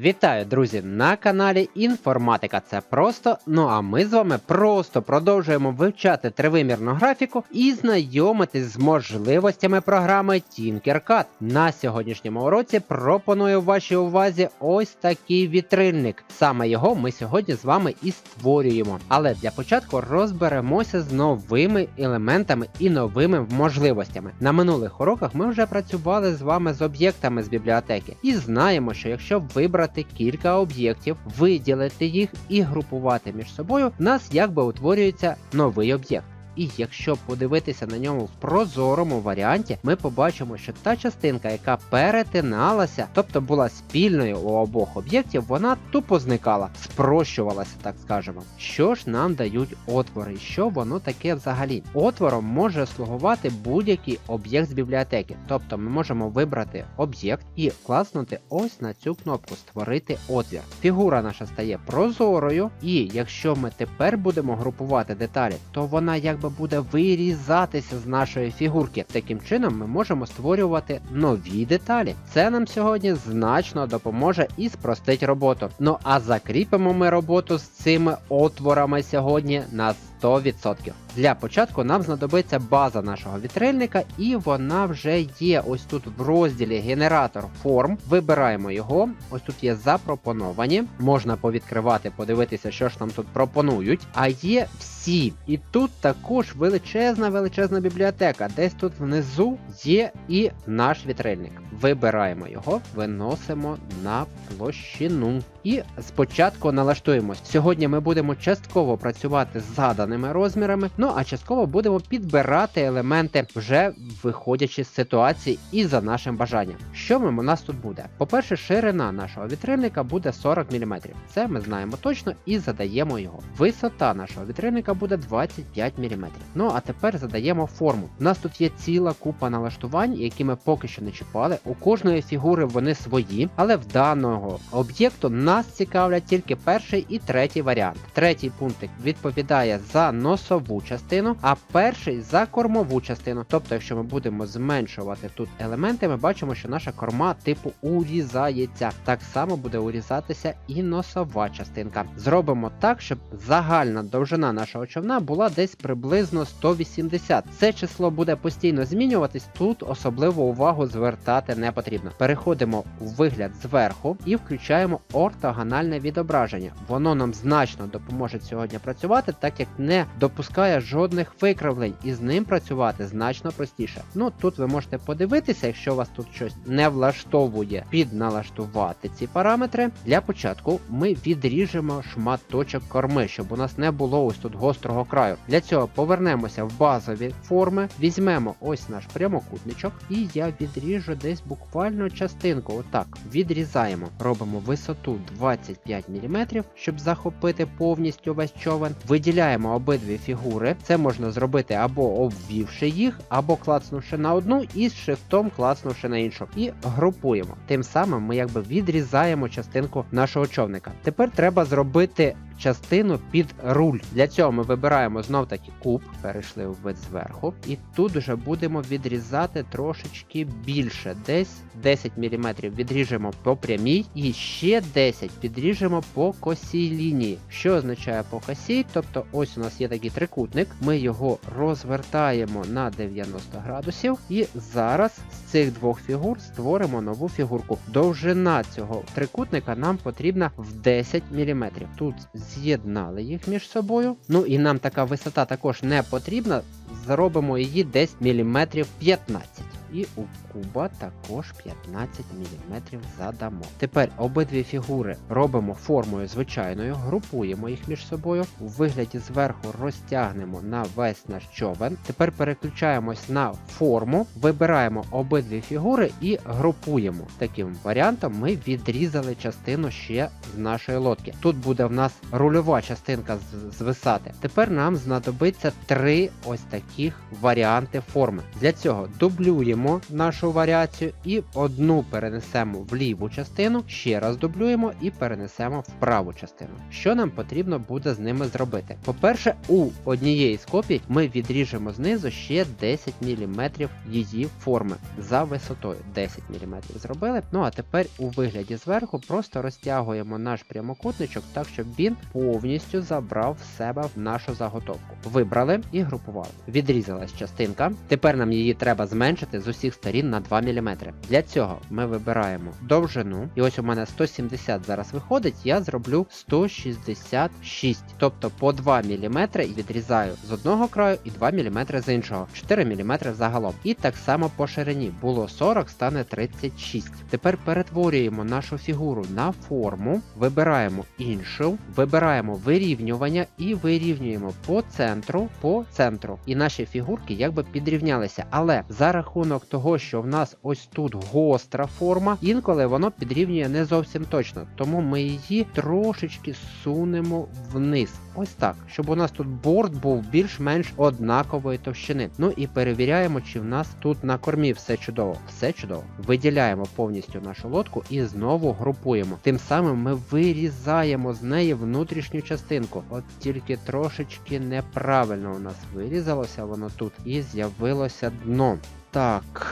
Вітаю, друзі, на каналі Інформатика. Це просто. Ну а ми з вами просто продовжуємо вивчати тривимірну графіку і знайомитись з можливостями програми Tinkercad. На сьогоднішньому уроці пропоную вашій увазі ось такий вітрильник. Саме його ми сьогодні з вами і створюємо. Але для початку розберемося з новими елементами і новими можливостями. На минулих уроках ми вже працювали з вами з об'єктами з бібліотеки і знаємо, що якщо вибрати кілька об'єктів, виділити їх і групувати між собою, в нас якби утворюється новий об'єкт. І якщо подивитися на ньому в прозорому варіанті, ми побачимо, що та частинка, яка перетиналася, тобто була спільною у обох об'єктів, вона тупо зникала, спрощувалася, так скажемо. Що ж нам дають отвори? Що воно таке взагалі? Отвором може слугувати будь-який об'єкт з бібліотеки. Тобто ми можемо вибрати об'єкт і класнути ось на цю кнопку Створити отвір. Фігура наша стає прозорою, і якщо ми тепер будемо групувати деталі, то вона якби буде вирізатися з нашої фігурки. Таким чином ми можемо створювати нові деталі. Це нам сьогодні значно допоможе і спростить роботу. Ну а закріпимо ми роботу з цими отворами сьогодні на 100%. Для початку нам знадобиться база нашого вітрильника, і вона вже є ось тут в розділі Генератор форм. Вибираємо його. Ось тут є запропоновані. Можна повідкривати, подивитися, що ж нам тут пропонують. А є всі. І тут також величезна величезна бібліотека. Десь тут внизу є і наш вітрильник. Вибираємо його, виносимо на площину. І спочатку налаштуємось. Сьогодні ми будемо частково працювати з заданими розмірами, ну а частково будемо підбирати елементи, вже виходячи з ситуації і за нашим бажанням. Що у нас тут буде? По-перше, ширина нашого вітрильника буде 40 мм. Це ми знаємо точно і задаємо його. Висота нашого вітрильника буде 25 мм. Ну а тепер задаємо форму. У нас тут є ціла купа налаштувань, які ми поки що не чіпали. У кожної фігури вони свої, але в даного об'єкту нас цікавлять тільки перший і третій варіант. Третій пунктик відповідає за носову частину, а перший за кормову частину. Тобто, якщо ми будемо зменшувати тут елементи, ми бачимо, що наша корма типу урізається. Так само буде урізатися і носова частинка. Зробимо так, щоб загальна довжина нашого човна була десь приблизно 180. Це число буде постійно змінюватись. Тут особливу увагу звертати не потрібно. Переходимо у вигляд зверху і включаємо ортогональне відображення. Воно нам значно допоможе сьогодні працювати, так як не допускає жодних викривлень, і з ним працювати значно простіше. Ну тут ви можете подивитися, якщо вас тут щось не влаштовує, підналаштувати ці параметри. Для початку ми відріжемо шматочок корми, щоб у нас не було ось тут гострого краю. Для цього повернемося в базові форми, візьмемо ось наш прямокутничок, і я відріжу десь буквально частинку. Отак відрізаємо, робимо висоту 25 мм, щоб захопити повністю весь човен. Виділяємо обидві фігури. Це можна зробити або обвівши їх, або клацнувши на одну і з шифтом клацнувши на іншу. І групуємо. Тим самим ми якби відрізаємо частинку нашого човника. Тепер треба зробити частину під руль. Для цього ми вибираємо знов таки куб, перейшли в вид зверху, і тут вже будемо відрізати трошечки більше, десь 10 мм відріжемо по прямій, і ще 10 підріжемо по косій лінії. Що означає по косій? Тобто ось у нас є такий трикутник, ми його розвертаємо на 90 градусів, і зараз з цих двох фігур створимо нову фігурку. Довжина цього трикутника нам потрібна в 10 мм. Тут з'єднали їх між собою. Ну і нам така висота також не потрібна. Зробимо її десь міліметрів 15. І у куба також 15 мм задамо. Тепер обидві фігури робимо формою звичайною, групуємо їх між собою. У вигляді зверху розтягнемо на весь наш човен. Тепер переключаємось на форму, вибираємо обидві фігури і групуємо. Таким варіантом ми відрізали частину ще з нашої лодки. Тут буде в нас рульова частинка звисати. Тепер нам знадобиться три ось таких варіанти форми. Для цього дублюємо дублюємо нашу варіацію і одну перенесемо в ліву частину, ще раз дублюємо і перенесемо в праву частину. Що нам потрібно буде з ними зробити? По-перше, у однієї з копій ми відріжемо знизу ще 10 мм її форми за висотою. 10 мм зробили. Ну а тепер у вигляді зверху просто розтягуємо наш прямокутничок так, щоб він повністю забрав в себе в нашу заготовку. Вибрали і групували. Відрізалась частинка. Тепер нам її треба зменшити з усіх сторін на 2 мм. Для цього ми вибираємо довжину. І ось у мене 170 зараз виходить, я зроблю 166. Тобто по 2 мм відрізаю з одного краю і 2 мм з іншого. 4 мм загалом. І так само по ширині. Було 40, стане 36. Тепер перетворюємо нашу фігуру на форму, вибираємо іншу, вибираємо вирівнювання і вирівнюємо по центру, по центру. І наші фігурки якби підрівнялися. Але за рахунок того, що в нас ось тут гостра форма, інколи воно підрівнює не зовсім точно. Тому ми її трошечки сунемо вниз. Ось так, щоб у нас тут борт був більш-менш однакової товщини. Ну і перевіряємо, чи в нас тут на кормі все чудово. Все чудово. Виділяємо повністю нашу лодку і знову групуємо. Тим самим ми вирізаємо з неї внутрішню частинку. От тільки трошечки неправильно у нас вирізалося воно тут і з'явилося дно. Так.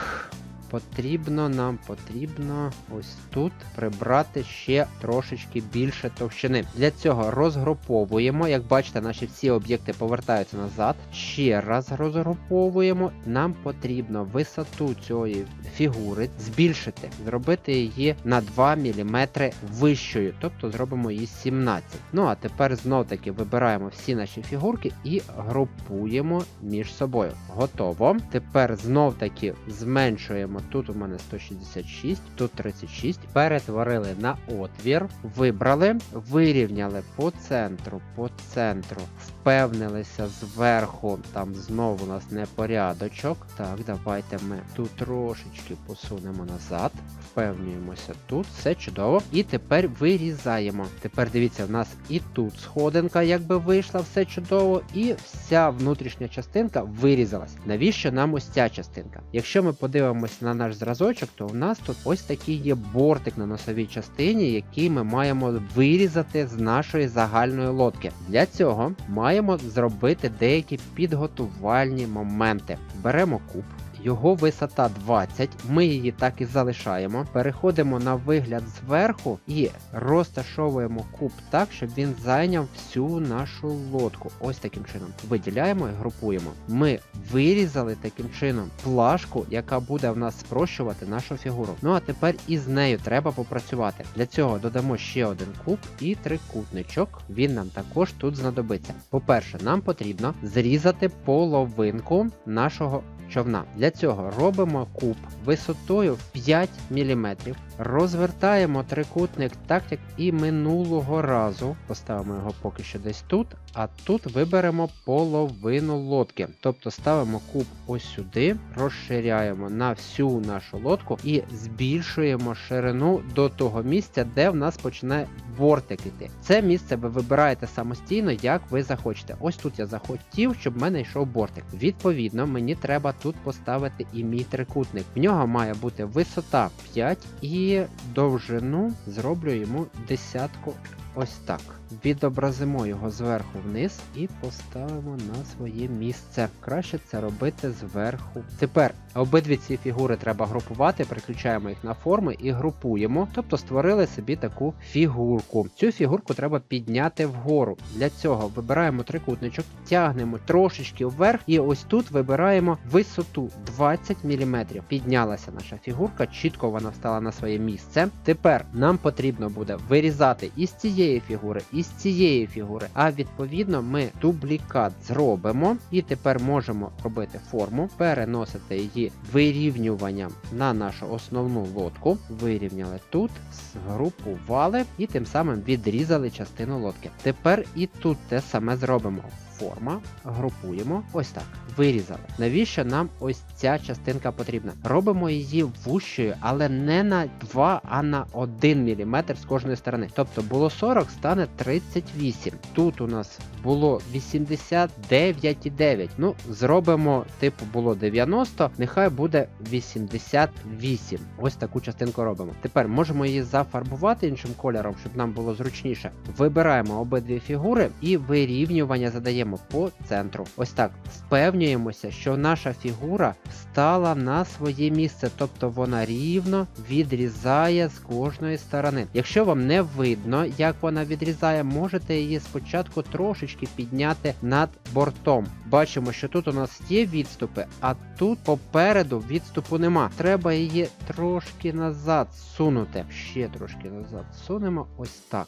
Потрібно нам потрібно ось тут прибрати ще трошечки більше товщини. Для цього розгруповуємо. Як бачите, наші всі об'єкти повертаються назад. Ще раз розгруповуємо. Нам потрібно висоту цієї фігури збільшити, зробити її на 2 мм вищою, тобто зробимо її 17. Ну а тепер знов таки вибираємо всі наші фігурки і групуємо між собою. Готово. Тепер знов таки зменшуємо. Тут у мене 166, тут 36. Перетворили на отвір, вибрали, вирівняли по центру, по центру, впевнилися зверху. Там знову у нас непорядочок. Так, давайте ми тут трошечки посунемо назад. Впевнюємося тут, все чудово. І тепер вирізаємо. Тепер дивіться, в нас і тут сходинка, якби вийшла, все чудово, і вся внутрішня частинка вирізалась. Навіщо нам ось ця частинка? Якщо ми подивимось на наш зразочок, то у нас тут ось такий є бортик на носовій частині, який ми маємо вирізати з нашої загальної лодки. Для цього маємо зробити деякі підготувальні моменти. Беремо куб. Його висота 20, ми її так і залишаємо. Переходимо на вигляд зверху і розташовуємо куб так, щоб він зайняв всю нашу лодку. Ось таким чином. Виділяємо і групуємо. Ми вирізали таким чином плашку, яка буде в нас спрощувати нашу фігуру. Ну а тепер із нею треба попрацювати. Для цього додамо ще один куб і трикутничок. Він нам також тут знадобиться. По-перше, нам потрібно зрізати половинку нашого човна. Для цього робимо куб висотою 5 мм, розвертаємо трикутник так, як і минулого разу. Поставимо його поки що десь тут, а тут виберемо половину лодки. Тобто ставимо куб ось сюди, розширяємо на всю нашу лодку і збільшуємо ширину до того місця, де в нас починає бортик іти. Це місце ви вибираєте самостійно, як ви захочете. Ось тут я захотів, щоб в мене йшов бортик. Відповідно, мені треба тут поставити і мій трикутник. В нього має бути висота 5 і довжину зроблю йому десятку ось так. Відобразимо його зверху вниз і поставимо на своє місце. Краще це робити зверху. Тепер обидві ці фігури треба групувати, переключаємо їх на форми і групуємо, тобто створили собі таку фігурку. Цю фігурку треба підняти вгору. Для цього вибираємо трикутничок, тягнемо трошечки вверх, і ось тут вибираємо висоту 20 мм. Піднялася наша фігурка, чітко вона встала на своє місце. Тепер нам потрібно буде вирізати із цієї фігури із цієї фігури. А відповідно ми дублікат зробимо і тепер можемо робити форму, переносити її вирівнюванням на нашу основну лодку. Вирівняли тут, згрупували і тим самим відрізали частину лодки. Тепер і тут те саме зробимо. Форма, групуємо. Ось так. Вирізали. Навіщо нам ось ця частинка потрібна? Робимо її вущою, але не на 2, а на 1 мм з кожної сторони. Тобто було 40, стане 38. Тут у нас було 89,9. Ну, зробимо, типу, було 90, нехай буде 88. Ось таку частинку робимо. Тепер можемо її зафарбувати іншим кольором, щоб нам було зручніше. Вибираємо обидві фігури і вирівнювання задаємо по центру. Ось так. Впевнюємося, що наша фігура стала на своє місце, тобто вона рівно відрізає з кожної сторони. Якщо вам не видно, як вона відрізає, можете її спочатку трошечки підняти над бортом. Бачимо, що тут у нас є відступи, а тут попереду відступу нема. Треба її трошки назад сунути. Ще трошки назад сунемо ось так.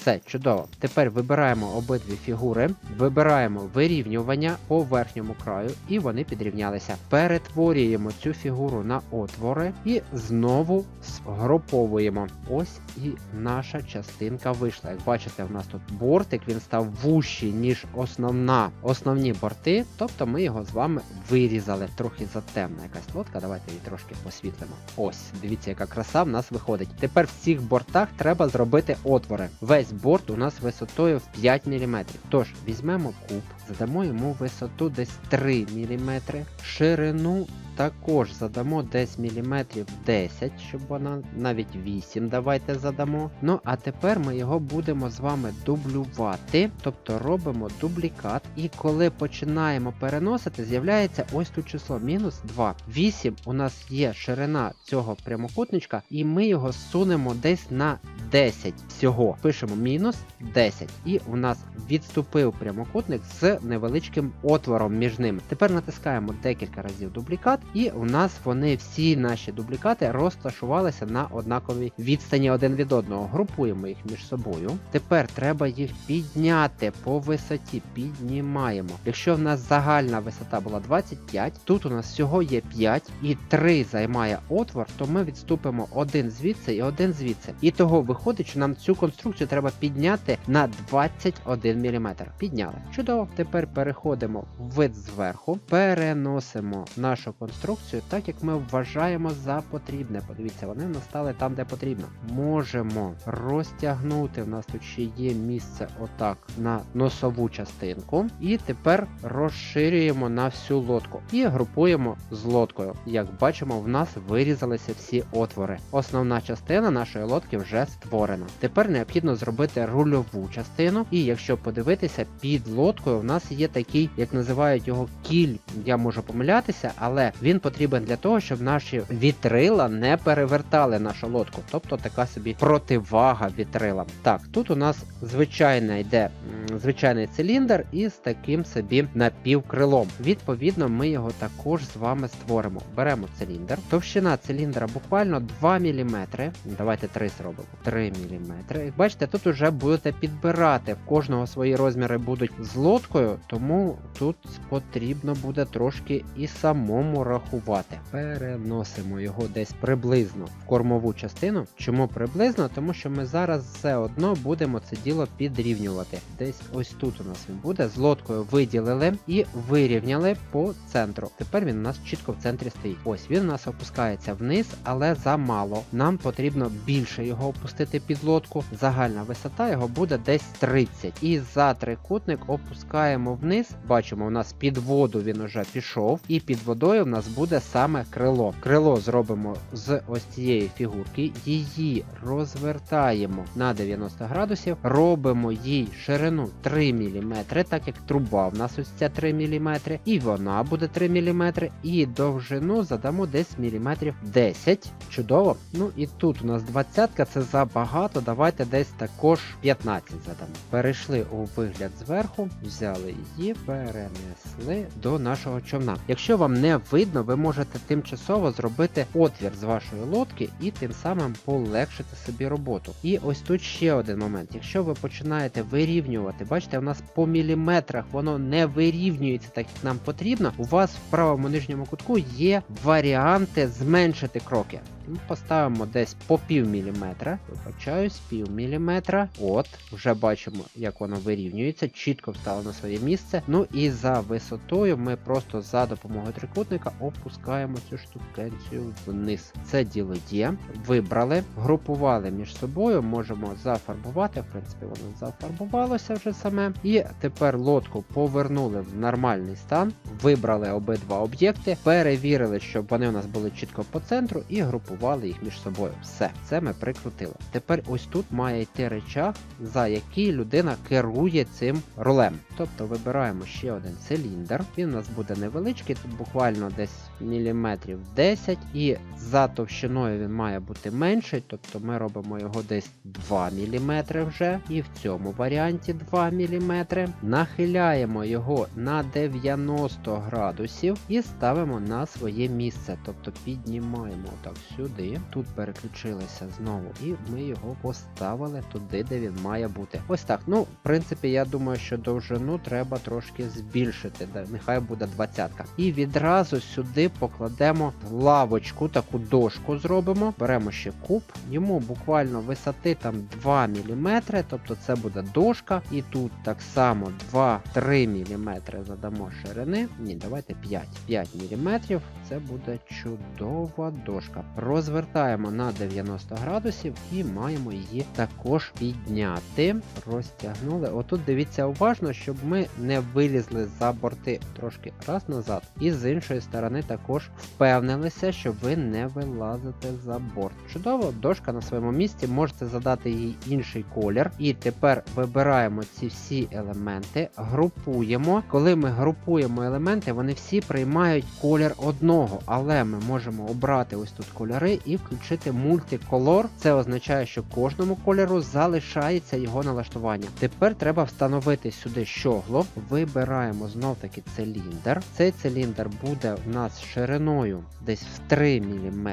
Все чудово. Тепер вибираємо обидві фігури, вибираємо вирівнювання по верхньому краю, і вони підрівнялися. Перетворюємо цю фігуру на отвори і знову згруповуємо. Ось і наша частинка вийшла. Як бачите, в нас тут бортик він став вущий, ніж основна основні борти. Тобто ми його з вами вирізали. Трохи затемна якась лодка. Давайте її трошки посвітлимо. Ось, дивіться, яка краса в нас виходить. Тепер в цих бортах треба зробити отвори. Весь борт у нас висотою в 5 мм. Тож візьмемо куб, задамо йому висоту десь 3 мм, ширину. Також задамо десь міліметрів 10, щоб вона навіть 8 давайте задамо. Ну а тепер ми його будемо з вами дублювати, тобто робимо дублікат, і коли починаємо переносити, з'являється ось тут число мінус 2. 8 у нас є ширина цього прямокутничка, і ми його сунемо десь на 10 всього. Пишемо мінус 10. І у нас відступив прямокутник з невеличким отвором між ними. Тепер натискаємо декілька разів дублікат, і у нас вони всі наші дублікати розташувалися на однаковій відстані один від одного. Групуємо їх між собою. Тепер треба їх підняти по висоті. Піднімаємо. Якщо в нас загальна висота була 25, тут у нас всього є 5 і 3 займає отвор, то ми відступимо один звідси і один звідси. І того виходить, що нам цю конструкцію треба підняти на 21 мм. Підняли. Чудово. Тепер переходимо в вид зверху, переносимо нашу конструкцію так, як ми вважаємо за потрібне. Подивіться, вони в нас стали там, де потрібно. Можемо розтягнути. У нас тут ще є місце отак на носову частинку. І тепер розширюємо на всю лодку і групуємо з лодкою. Як бачимо, в нас вирізалися всі отвори. Основна частина нашої лодки вже створена. Тепер необхідно зробити рульову частину, і якщо подивитися, під лодкою в нас є такий, як називають його кіль. Я можу помилятися, але він потрібен для того, щоб наші вітрила не перевертали нашу лодку. Тобто така собі противага вітрилам. Так, тут у нас звичайна йде звичайний циліндр із таким собі напівкрилом. Відповідно, ми його також з вами створимо. Беремо циліндр. Товщина циліндра буквально 2 мм. Давайте 3 зробимо. 3 мм. Бачите, тут уже будете підбирати. В кожного свої розміри будуть з лодкою, тому тут потрібно буде трошки і самому рахувати. Переносимо його десь приблизно в кормову частину. Чому приблизно? Тому що ми зараз все одно будемо це діло підрівнювати. Десь ось тут у нас він буде. З лодкою виділили і вирівняли по центру. Тепер він у нас чітко в центрі стоїть. Ось він у нас опускається вниз, але замало. Нам потрібно більше його опустити під лодку. Загальна висота його буде десь 30. І за трикутник опускаємо вниз. Бачимо, у нас під воду він уже пішов, і під водою в нас буде саме крило. Крило зробимо з ось цієї фігурки, її розвертаємо на 90 градусів, робимо їй ширину 3 мм, так як труба в нас ось ця 3 мм, і вона буде 3 мм, і довжину задамо десь міліметрів 10. Чудово. Ну і тут у нас 20 це забагато. Давайте десь також 15 задамо. Перейшли у вигляд зверху, взяли її, перенесли до нашого човна. Якщо вам не видно, ви можете тимчасово зробити отвір з вашої лодки і тим самим полегшити собі роботу. І ось тут ще один момент. Якщо ви починаєте вирівнювати, бачите, у нас по міліметрах воно не вирівнюється так, як нам потрібно. У вас в правому нижньому кутку є варіанти зменшити кроки. Ну, Поставимо десь по пів міліметра. Вибачаюсь, пів міліметра. От, вже бачимо, як воно вирівнюється, чітко встало на своє місце. Ну і за висотою ми просто за допомогою трикутника опускаємо цю штукенцію вниз. Це діло є. Вибрали, групували між собою, можемо зафарбувати. В принципі, воно зафарбувалося вже саме. І тепер лодку повернули в нормальний стан, вибрали обидва об'єкти, перевірили, щоб вони у нас були чітко по центру, і групували їх між собою. Все, це ми прикрутили. Тепер ось тут має йти речах, за який людина керує цим рулем. Тобто вибираємо ще один циліндр. Він у нас буде невеличкий, тут буквально десь міліметрів 10, і за товщиною він має бути менший, тобто ми робимо його десь 2 мм вже, і в цьому варіанті 2 мм. Нахиляємо його на 90 градусів і ставимо на своє місце. Тобто піднімаємо так сюди. Тут переключилися знову, і ми його поставили туди, де він має бути. Ось так. Ну, в принципі, я думаю, що довжину треба трошки збільшити. Нехай буде 20. І відразу сюди покладемо лавочку, таку дошку зробимо. Беремо ще куб, йому буквально висоти там 2 мм, тобто це буде дошка. І тут так само 2-3 мм задамо ширини. Ні, давайте 5. 5 мм. Це буде чудова дошка. Розвертаємо на 90 градусів і маємо її також підняти. Розтягнули. Отут дивіться уважно, щоб ми не вилізли за борти трошки раз назад. І з іншої сторони також впевнилися, що ви не вилазите за борт. Чудово, дошка на своєму місці, можете задати їй інший колір. І тепер вибираємо ці всі елементи, групуємо. Коли ми групуємо елементи, вони всі приймають колір одного, але ми можемо обрати ось тут кольори і включити мультиколор. Це означає, що кожному кольору залишається його налаштування. Тепер треба встановити сюди щогло. Вибираємо знов таки циліндр. Цей циліндр буде у нас шириною десь в 3 мм.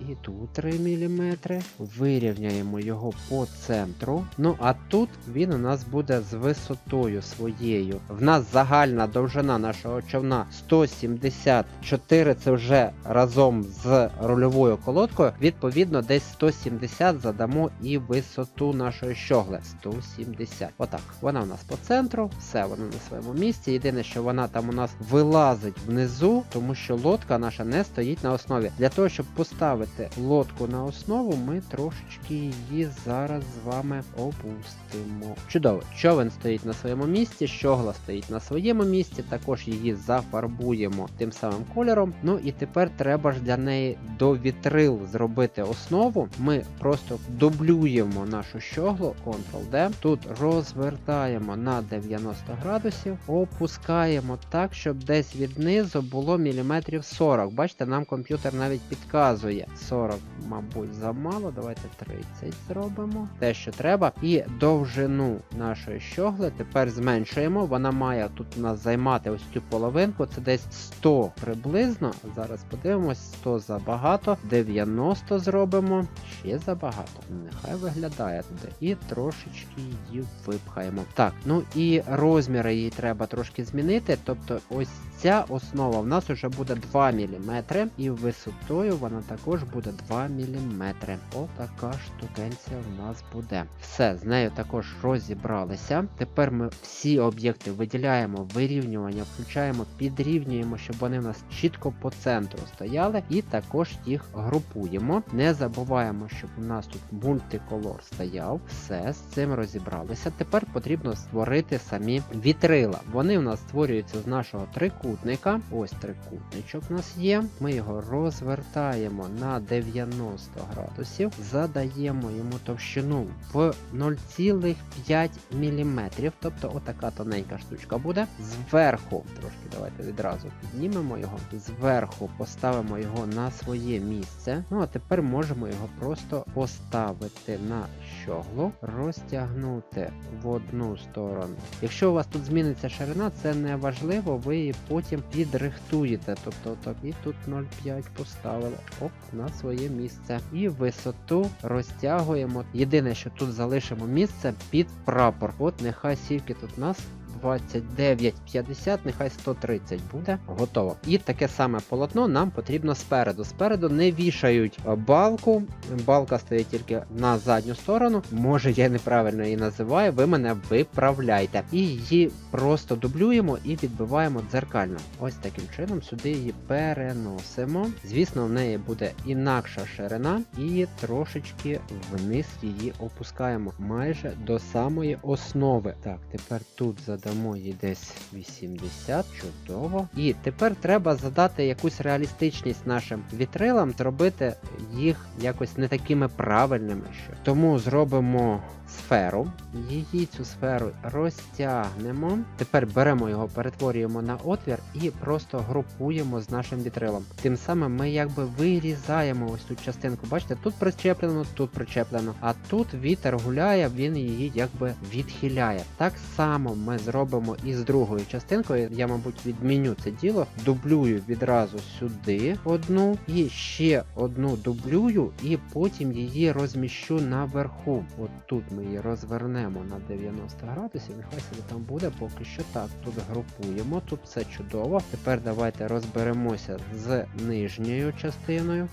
І тут 3 мм. Вирівняємо його по центру. Ну а тут він у нас буде з висотою своєю. В нас загальна довжина нашого човна 174, це вже разом з рульовою колодкою. Відповідно, десь 170 задамо і висоту нашої щогли. 170. Отак. Вона у нас по центру, все вона на своєму місці. Єдине, що вона там у нас вилазить внизу, тому що лодка наша не стоїть на основі. Для того, щоб поставити лодку на основу, ми трошечки її зараз з вами опустимо. Чудово, човен стоїть на своєму місці, щогла стоїть на своєму місці, також її зафарбуємо тим самим кольором. Ну і тепер треба ж для неї до вітрил зробити основу. Ми просто дублюємо нашу щоглу, Ctrl-D. Тут розвертаємо на 90 градусів, опускаємо так, щоб десь від низу було міліметрів 40. Бачите, нам комп'ютер навіть підказує. 40, мабуть, замало. Давайте 30 зробимо. Те, що треба. І довжину нашої щогли тепер зменшуємо. Вона має тут у нас займати ось цю половинку. Це десь 100 приблизно. Зараз подивимось, 100 забагато. 90 зробимо. Ще забагато. Нехай виглядає туди. І трошечки її випхаємо. Так, ну і розміри її треба трошки змінити. Тобто, ось ця основа в нас вже буде 2 мм. І висотою вона також буде 2 мм. Отака штукенція в нас буде. Все, з нею також розібралися. Тепер ми всі об'єкти виділяємо вирівнювання, включаємо, підрівнюємо, щоб вони в нас чітко по центру стояли, і також їх групуємо. Не забуваємо, щоб у нас тут мультиколор стояв. Все, з цим розібралися. Тепер потрібно створити самі вітрила. Вони у нас створюються з нашого трикутника. Ось трикутничок у нас є. Ми його розвертаємо на 90 градусів, задаємо йому товщину в 0,5 мм. Тобто отака тоненька штучка буде. Зверху, трошки давайте відразу піднімемо його. Зверху поставимо його на своє місце. Ну а тепер можемо його просто поставити на щоглу, розтягнути в одну сторону. Якщо у вас тут зміниться ширина, це не важливо, ви її потім підрихтуєте. Тобто так, і тут 0,5 поставили оп, на своє місце. І висоту розтягуємо. Єдине, що тут залишимо місце під прапор. От нехай скільки тут у нас 129,50, нехай 130 буде. Готово. І таке саме полотно нам потрібно спереду. Спереду не вішають балку. Балка стоїть тільки на задню сторону. Може я неправильно її називаю, ви мене виправляйте. І її просто дублюємо і відбиваємо дзеркально. Ось таким чином сюди її переносимо. Звісно, в неї буде інакша ширина, і трошечки вниз її опускаємо майже до самої основи. Так, тепер тут задамо їй десь 80, чудово. І тепер треба задати якусь реалістичність нашим вітрилам, зробити їх якось не такими правильними. Що. Тому зробимо сферу. Її цю сферу розтягнемо. Тепер беремо його, перетворюємо на отвір і просто групуємо з нашим вітрилом. Тим самим ми якби вирізаємо ось цю частинку. Бачите, тут причеплено, тут причеплено, а тут вітер гуляє, він її якби відхиляє. Так само ми зробимо і з другою частинкою. Я, мабуть, відміню це діло, дублюю відразу сюди одну і ще одну дублюю, і потім її розміщу наверху. От тут ми її розвернемо на 90 градусів. Нехай собі там буде поки що так. Тут групуємо, тут все чудово. Тепер давайте розберемося з нижньою частиною.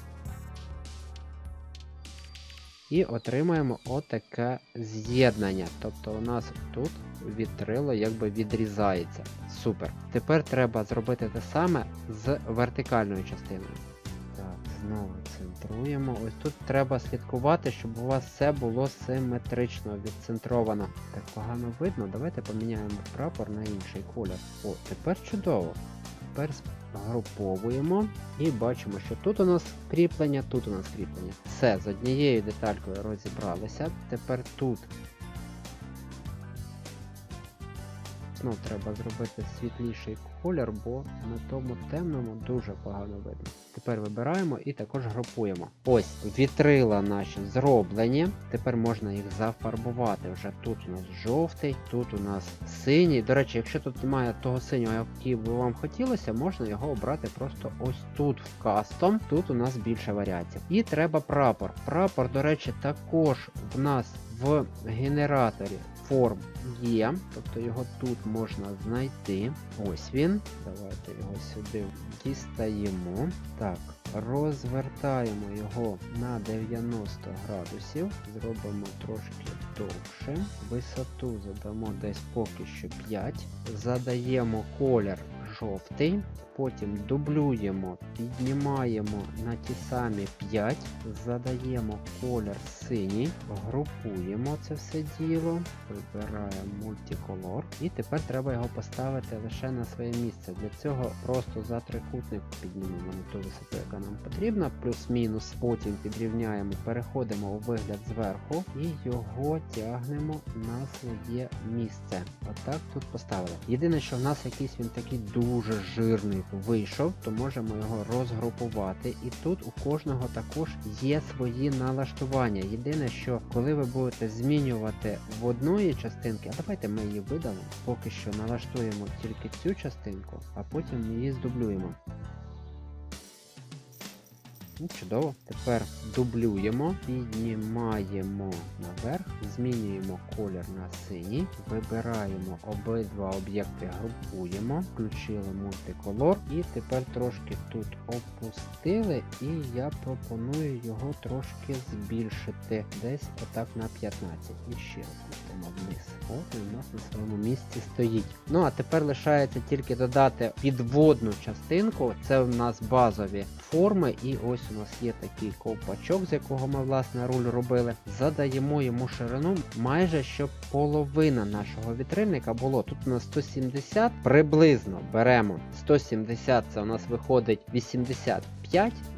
І отримаємо отаке з'єднання. Тобто у нас тут вітрило якби відрізається. Супер. Тепер треба зробити те саме з вертикальною частиною. Так, знову центруємо. Ось тут треба слідкувати, щоб у вас все було симетрично відцентровано. Так погано видно. Давайте поміняємо прапор на інший колір. О, тепер чудово. Тепер згруповуємо і бачимо, що тут у нас кріплення, тут у нас кріплення. Все, з однією деталькою розібралися. Тепер тут знов треба зробити світліший колір, бо на тому темному дуже погано видно. Тепер вибираємо і також групуємо. Ось вітрила наші зроблені. Тепер можна їх зафарбувати. Вже тут у нас жовтий, тут у нас синій. До речі, якщо тут немає того синього, який би вам хотілося, можна його обрати просто ось тут в кастом. Тут у нас більше варіацій. І треба прапор. Прапор, до речі, також в нас в генераторі форм є, тобто його тут можна знайти. Ось він. Давайте його сюди дістаємо. Так, розвертаємо його на 90 градусів, зробимо трошки довше. Висоту задамо десь поки що 5. Задаємо колір жовтий. Потім дублюємо, піднімаємо на ті самі 5, задаємо колір синій, групуємо це все діло, вибираємо мультиколор. І тепер треба його поставити лише на своє місце. Для цього просто за трикутник піднімемо на ту висоту, яка нам потрібна, плюс-мінус. Потім підрівняємо, переходимо у вигляд зверху і його тягнемо на своє місце. Отак тут поставили. Єдине, що в нас якийсь він такий дуже жирний вийшов, то можемо його розгрупувати. І тут у кожного також є свої налаштування. Єдине, що коли ви будете змінювати в одної частинки, а давайте ми її видалимо, поки що налаштуємо тільки цю частинку, а потім її здублюємо. Ну, Чудово. Тепер дублюємо, піднімаємо наверх, змінюємо колір на синій, вибираємо обидва об'єкти, групуємо, включили мультиколор і тепер трошки тут опустили, і я пропоную його трошки збільшити десь отак на 15. І ще опустимо вниз. От він у нас на своєму місці стоїть. Ну а тепер лишається тільки додати підводну частинку. Це у нас базові форми, і ось у нас є такий ковпачок, з якого ми власне руль робили. Задаємо йому ширину майже щоб половина нашого вітрильника було. Тут у нас 170, приблизно беремо 170, це у нас виходить 85.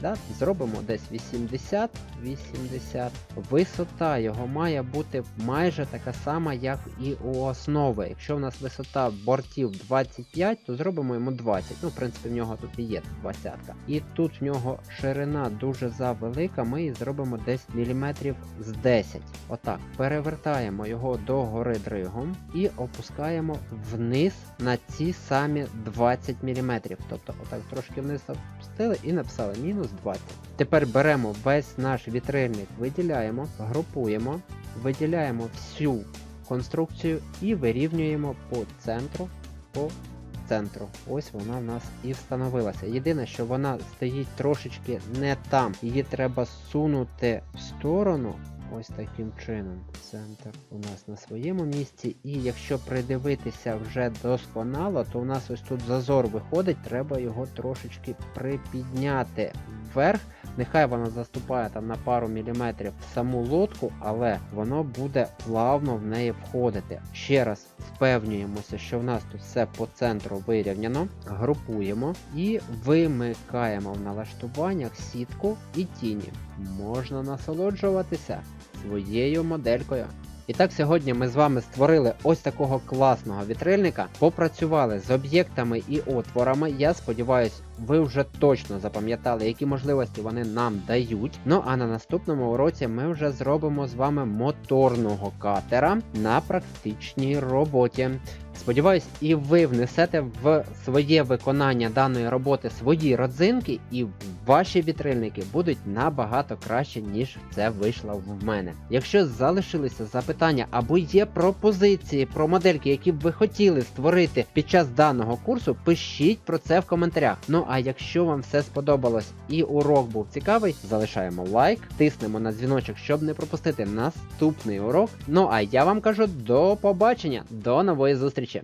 Да? Зробимо десь 80, 80. Висота його має бути майже така сама, як і у основи. Якщо в нас висота бортів 25, то зробимо йому 20. Ну, в принципі, в нього тут і є 20. І тут в нього ширина дуже завелика, ми її зробимо десь міліметрів з 10. Отак. Перевертаємо його до гори дригом і опускаємо вниз на ці самі 20 мм. Тобто, отак трошки вниз опустили і написали мінус 20. Тепер беремо весь наш вітрильник, виділяємо, групуємо, виділяємо всю конструкцію і вирівнюємо по центру. По центру. Ось вона в нас і встановилася. Єдине, що вона стоїть трошечки не там. Її треба сунути в сторону. Ось таким чином. Центр у нас на своєму місці. І якщо придивитися вже досконало, то у нас ось тут зазор виходить, треба його трошечки припідняти вверх. Нехай вона заступає там на пару міліметрів в саму лодку, але воно буде плавно в неї входити. Ще раз впевнюємося, що в нас тут все по центру вирівняно. Групуємо і вимикаємо в налаштуваннях сітку і тіні. Можна насолоджуватися своєю моделькою. І так сьогодні ми з вами створили ось такого класного вітрильника, попрацювали з об'єктами і отворами. Я сподіваюся, ви вже точно запам'ятали, які можливості вони нам дають. Ну а на наступному уроці ми вже зробимо з вами моторного катера на практичній роботі. Сподіваюсь, і ви внесете в своє виконання даної роботи свої родзинки, і ваші вітрильники будуть набагато краще, ніж це вийшло в мене. Якщо залишилися запитання або є пропозиції про модельки, які б ви хотіли створити під час даного курсу, пишіть про це в коментарях. Ну а якщо вам все сподобалось і урок був цікавий, залишаємо лайк, тиснемо на дзвіночок, щоб не пропустити наступний урок. Ну а я вам кажу до побачення, до нової зустрічі!